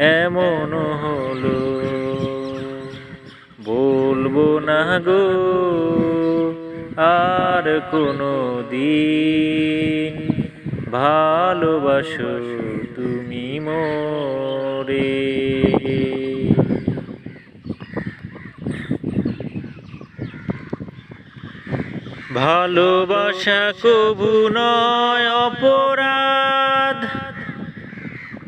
এমন হলো। বলব না গো, আর কোনো দিন ভালোবাসো তুমি মোরে। ভালোবাসা কবু নয়, অপরাধ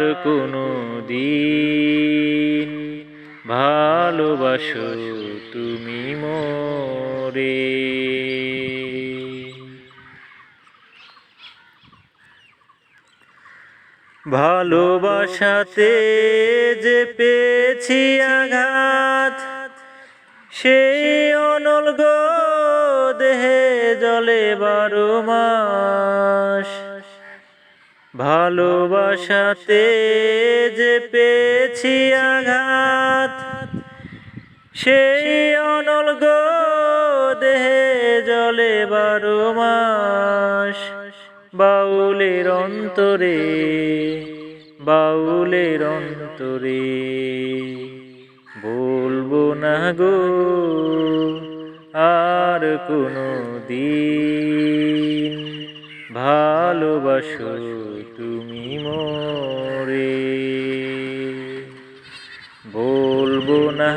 আর কোনো দিন। ভালোবাসো তুমি মোরে। ভালোবাসাতে যে পেয়েছি আঘাত সেই অনল গো দেহে জলে বারো মাস। ভালোবাসাতে যে পেয়েছি আঘাত, সেই অনল গো দেহে জলে বারো মাস, বাউলের অন্তরে বাউলের অন্তরে। বলব না গো, আর কোনো দিন ভালোবাসো।